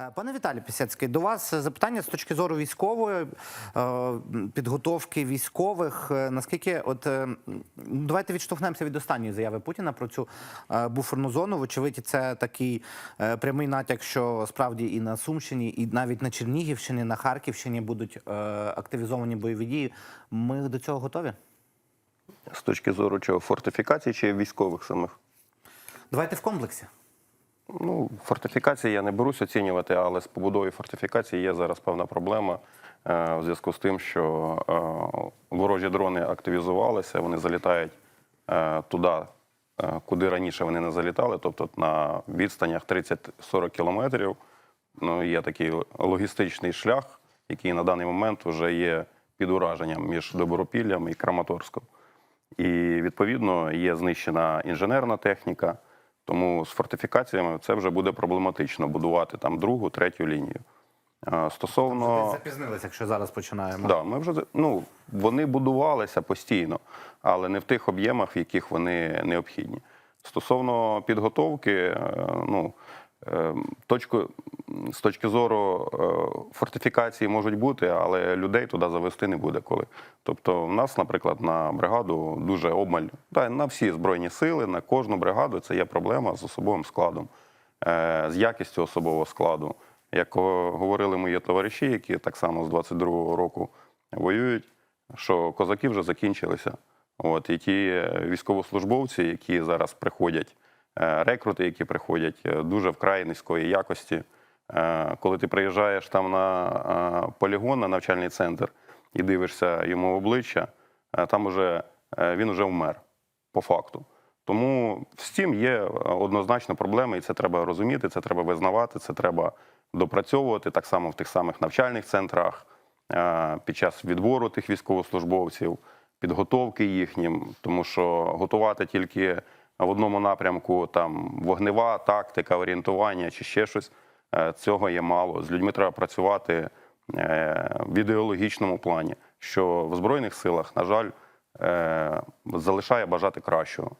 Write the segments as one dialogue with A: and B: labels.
A: Е, Пане Віталій Пісяцький, до вас запитання з точки зору військової е, підготовки військових. Е, Наскільки, от давайте відштовхнемося від останньої заяви Путіна про цю буферну зону. Вочевидь, це такий прямий натяк, що справді і на Сумщині, і навіть на Чернігівщині, на Харківщині будуть активізовані бойові дії. Ми до цього готові?
B: З точки зору чого фортифікацій чи військових самих?
A: Давайте в комплексі.
B: Ну, фортифікації я не берусь оцінювати, але з побудовою фортифікації є зараз певна проблема е, в зв'язку з тим, що е, ворожі дрони активізувалися, вони залітають е, туди, е, куди раніше вони не залітали, тобто на відстанях 30-40 кілометрів. Ну, є такий логістичний шлях, який на даний момент вже є під ураженням між Добропіллям і Краматорськом. І відповідно є знищена інженерна техніка. Тому з фортифікаціями це вже буде проблематично будувати там другу, третю лінію. Стосовно
A: Запізнилися, якщо зараз починаємо.
B: да, ми вже ну вони будувалися постійно, але не в тих об'ємах, в яких вони необхідні. Стосовно підготовки, е, ну точку з точки зору е, фортифікації можуть бути, але людей туди завести не буде коли. Тобто, в нас, наприклад, на бригаду дуже обмаль та на всі збройні сили, на кожну бригаду це є проблема з особовим складом, е, з якістю особового складу. Як говорили мої товариші, які так само з 22-го року воюють, що козаки вже закінчилися. От і ті е, військовослужбовці, які зараз приходять, рекрути, які приходять е, дуже вкрай низької якості. Е, Коли ти приїжджаєш там на е, полігон, на навчальний центр, і дивишся йому в обличчя, е, там уже е, він вже вмер по факту. Тому з цим є е, однозначно проблеми, і це треба розуміти, це треба визнавати, це треба допрацьовувати так само в тих самих навчальних центрах е, під час відбору тих військовослужбовців, підготовки їхнім, тому що готувати тільки в одному напрямку там вогнева тактика, орієнтування чи ще щось е, цього є мало. З людьми треба працювати е, в ідеологічному плані, що в збройних силах, на жаль, е, залишає бажати кращого.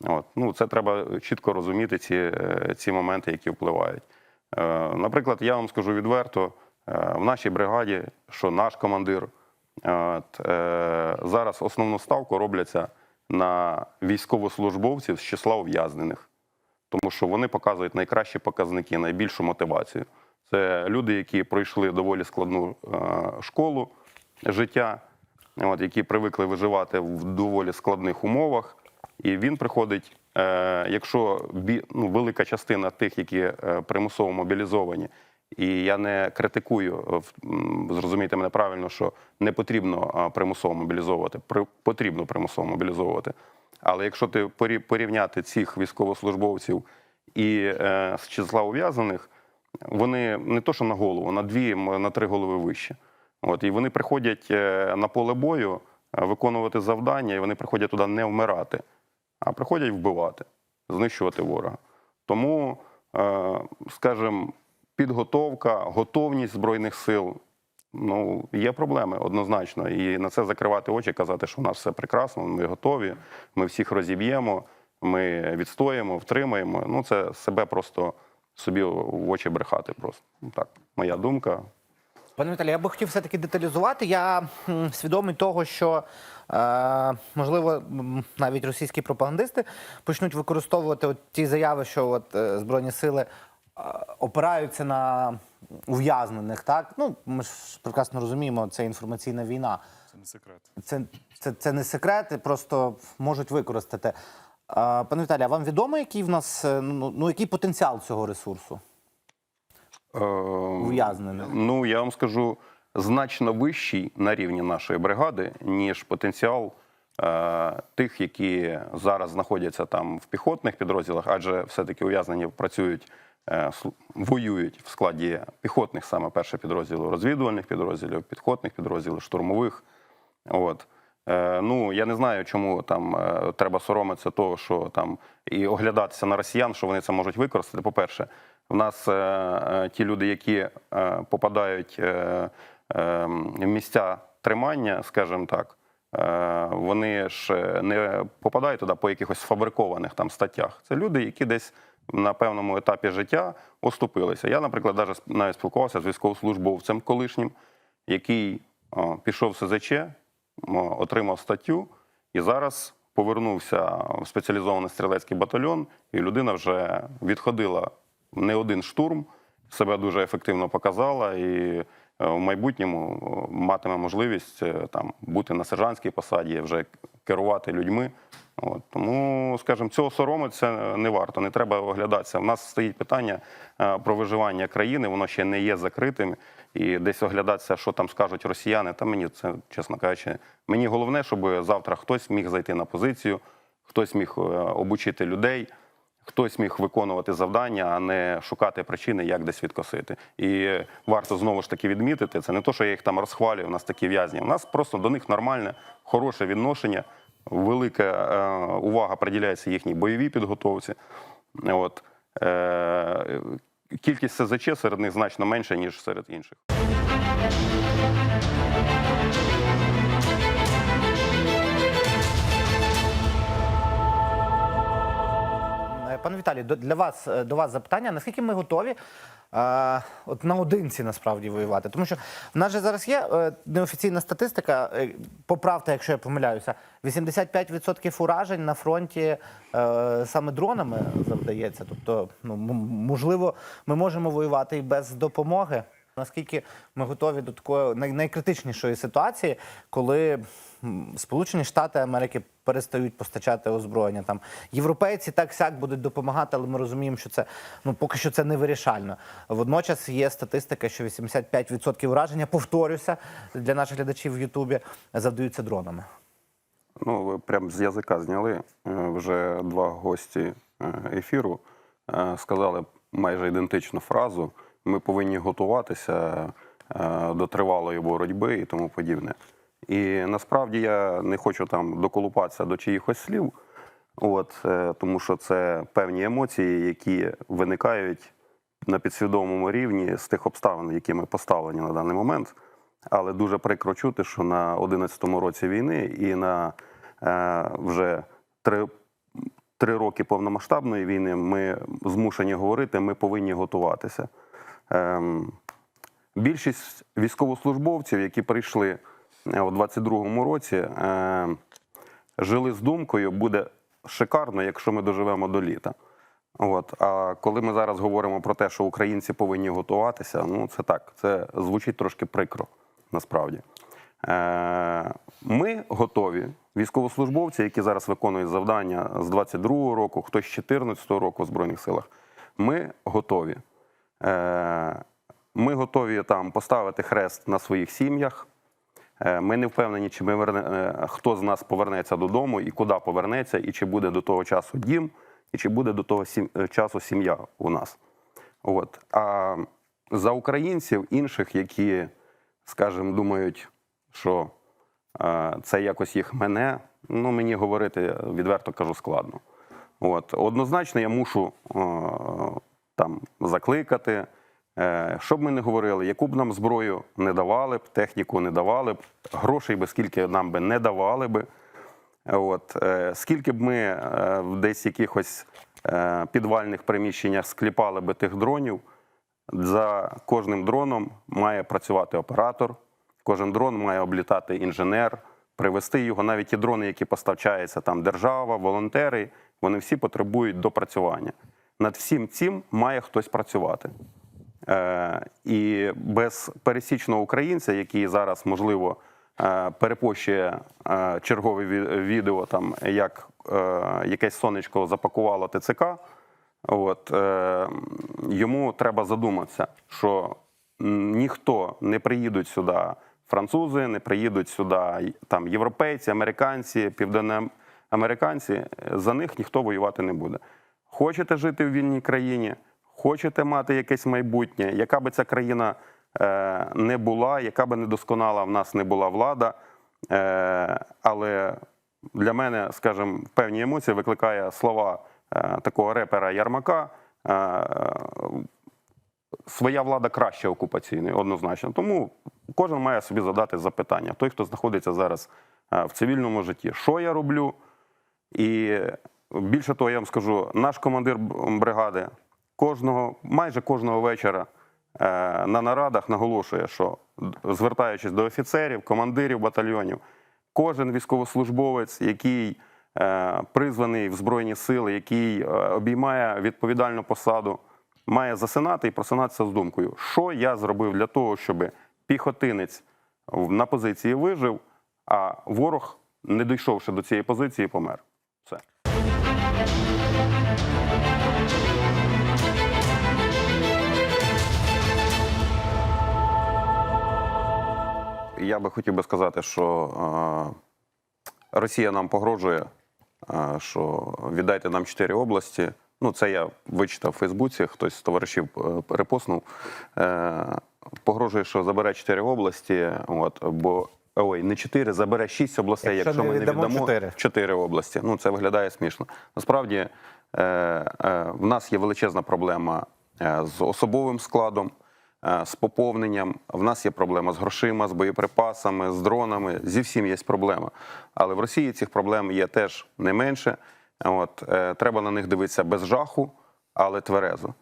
B: От. Ну, це треба чітко розуміти ці, ці моменти, які впливають. Наприклад, я вам скажу відверто, в нашій бригаді, що наш командир, от, зараз основну ставку робляться на військовослужбовців з числа ув'язнених, тому що вони показують найкращі показники, найбільшу мотивацію. Це люди, які пройшли доволі складну е, школу життя, от, які привикли виживати в доволі складних умовах. І він приходить, е, якщо ну, велика частина тих, які е, примусово мобілізовані, і я не критикую, зрозумійте мене правильно, що не потрібно примусово мобілізовувати, потрібно примусово мобілізовувати. Але якщо ти порі- порівняти цих військовослужбовців і е, з числа ув'язаних, вони не то, що на голову, на дві, на три голови вище. От, і вони приходять е, на поле бою е, виконувати завдання, і вони приходять туди не вмирати, а приходять вбивати, знищувати ворога. Тому, скажімо, підготовка, готовність збройних сил. Ну, є проблеми однозначно. І на це закривати очі, казати, що у нас все прекрасно, ми готові, ми всіх розіб'ємо, ми відстоїмо, втримаємо. Ну, це себе просто собі в очі брехати. Просто Ну, так, моя думка.
A: Пане Віталій, я би хотів все-таки деталізувати. Я свідомий того, що е, можливо навіть російські пропагандисти почнуть використовувати от ті заяви, що от, е, Збройні сили опираються на ув'язнених. Так? Ну, ми ж прекрасно розуміємо, це інформаційна війна.
C: Це не секрет.
A: Це, це, це не секрет, просто можуть використати. Пане Віталій, а вам відомо, який в нас е, ну, ну, який потенціал цього ресурсу?
B: Е,
A: Ув'язнених.
B: Ну, я вам скажу, значно вищий на рівні нашої бригади, ніж потенціал тих, які зараз знаходяться там в піхотних підрозділах, адже все-таки ув'язнені працюють, е, воюють в складі піхотних, саме перше підрозділу, розвідувальних підрозділів, піхотних підрозділів, штурмових. От. Е, ну, я не знаю, чому там е, треба соромитися того, що там і оглядатися на росіян, що вони це можуть використати. По-перше, в нас е, е, ті люди, які е, попадають е, е, в місця тримання, скажімо так, е, вони ж е, не попадають туди по якихось фабрикованих там статтях. Це люди, які десь на певному етапі життя оступилися. Я, наприклад, навіть, навіть спілкувався з військовослужбовцем колишнім, який пішов в СЗЧ, отримав статтю і зараз повернувся в спеціалізований стрілецький батальйон, і людина вже відходила не один штурм, себе дуже ефективно показала і е, в майбутньому матиме можливість е, там бути на сержантській посаді, вже керувати людьми. От, тому, скажімо, цього соромитися не варто, не треба оглядатися. У нас стоїть питання е, про виживання країни, воно ще не є закритим. І десь оглядатися, що там скажуть росіяни, та мені це, чесно кажучи, мені головне, щоб завтра хтось міг зайти на позицію, хтось міг е, обучити людей, хтось міг виконувати завдання, а не шукати причини, як десь відкосити. І варто знову ж таки відмітити, це не то, що я їх там розхвалюю, у нас такі в'язні. У нас просто до них нормальне, хороше відношення, велика е, увага приділяється їхній бойовій підготовці. От. Е, кількість СЗЧ серед них значно менша, ніж серед інших.
A: Пане Віталію, до- для вас е, до вас запитання: наскільки ми готові е, от наодинці насправді воювати? Тому що в нас же зараз є е, неофіційна статистика. Поправте, якщо я помиляюся, 85% уражень на фронті саме дронами завдається. Тобто, ну можливо, ми можемо воювати і без допомоги. Наскільки ми готові до такої найкритичнішої ситуації, коли Сполучені Штати Америки перестають постачати озброєння. Там європейці так сяк будуть допомагати, але ми розуміємо, що це ну поки що це не вирішально. Водночас є статистика, що 85% ураження, повторюся для наших глядачів в Ютубі, завдаються дронами.
B: Ну, ви прям з язика зняли. Е, Вже два гості е, ефіру е, сказали майже ідентичну фразу. Ми повинні готуватися е, до тривалої боротьби і тому подібне. І насправді я не хочу там доколупатися до чиїхось слів, от, е, тому що це певні емоції, які виникають на підсвідомому рівні з тих обставин, які ми поставлені на даний момент. Але дуже прикро чути, що на 11-му році війни і на е, вже три, три роки повномасштабної війни ми змушені говорити, ми повинні готуватися. Ем, більшість військовослужбовців, які прийшли е, у 22-му році, е, жили з думкою, буде шикарно, якщо ми доживемо до літа. От. А коли ми зараз говоримо про те, що українці повинні готуватися, ну це так, це звучить трошки прикро, насправді. Е, Ми готові, військовослужбовці, які зараз виконують завдання з 22-го року, хтось з 14-го року в Збройних силах, ми готові. Е, Ми готові там поставити хрест на своїх сім'ях. Е, Ми не впевнені, чи ми верне, е, хто з нас повернеться додому і куди повернеться, і чи буде до того часу дім, і чи буде до того сім- часу сім'я у нас. От. А за українців інших, які, скажімо, думають, що це якось їх мене, ну мені говорити відверто кажу складно. От. Однозначно, я мушу там закликати. Е, Що б ми не говорили, яку б нам зброю не давали б, техніку не давали б, грошей би скільки нам би не давали би. От, е, скільки б ми е, в десь якихось підвальних приміщеннях скліпали би тих дронів, за кожним дроном має працювати оператор, кожен дрон має облітати інженер, привезти його. Навіть ті дрони, які поставчаються там держава, волонтери, вони всі потребують допрацювання. Над всім цим має хтось працювати. Е, і без пересічного українця, який зараз, можливо, е, перепощує е, чергове ві- відео, там, як е, якесь сонечко запакувало ТЦК, от, е, йому треба задуматися, що ніхто не приїдуть сюди французи, не приїдуть сюди там, європейці, американці, південноамериканці, за них ніхто воювати не буде. Хочете жити в вільній країні, хочете мати якесь майбутнє, яка би ця країна е, не була, яка би недосконала в нас не була влада. Е, але для мене, скажімо, певні емоції викликає слова е, такого репера Ярмака. Е, своя влада краще окупаційної, однозначно. Тому кожен має собі задати запитання. Той, хто знаходиться зараз е, в цивільному житті, що я роблю, і більше того, я вам скажу, наш командир бригади кожного, майже кожного вечора е, на нарадах наголошує, що звертаючись до офіцерів, командирів батальйонів, кожен військовослужбовець, який е, призваний в Збройні сили, який е, обіймає відповідальну посаду, має засинати і просинатися з думкою, що я зробив для того, щоб піхотинець на позиції вижив, а ворог, не дійшовши до цієї позиції, помер. Все. Я би хотів би сказати, що е, Росія нам погрожує, е, що віддайте нам чотири області. Ну, це я вичитав в Фейсбуці, хтось з товаришів е, перепостнув. Е, погрожує, що забере чотири області, от, бо ой, не чотири, забере шість областей,
A: Якщо
B: якщо, ми не
A: віддамо чотири.
B: області. Ну, це виглядає смішно. Насправді, в нас є величезна проблема з особовим складом, з поповненням. В нас є проблема з грошима, з боєприпасами, з дронами. Зі всім є проблема. Але в Росії цих проблем є теж не менше. От, е, треба на них дивитися без жаху, але тверезо.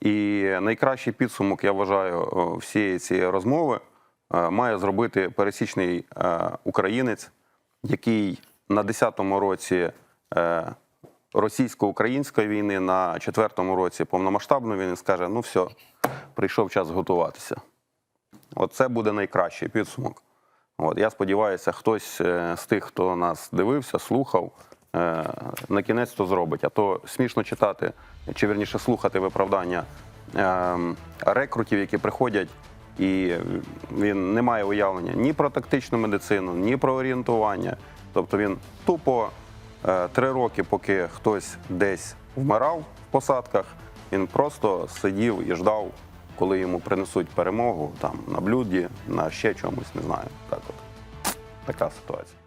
B: І найкращий підсумок, я вважаю, всієї цієї розмови е, має зробити пересічний е, українець, який на 10-му році е, російсько-української війни, на 4-му році повномасштабної війни скаже: ну все, прийшов час готуватися. От це буде найкращий підсумок. От, я сподіваюся, хтось е, з тих, хто нас дивився, слухав, е, на кінець то зробить. А то смішно читати, чи вірніше слухати виправдання е, рекрутів, які приходять, і він не має уявлення ні про тактичну медицину, ні про орієнтування. Тобто він тупо е, три роки, поки хтось десь вмирав в посадках, він просто сидів і ждав, коли йому принесуть перемогу там на блюді, на ще чомусь, не знаю. Так от. Така ситуація.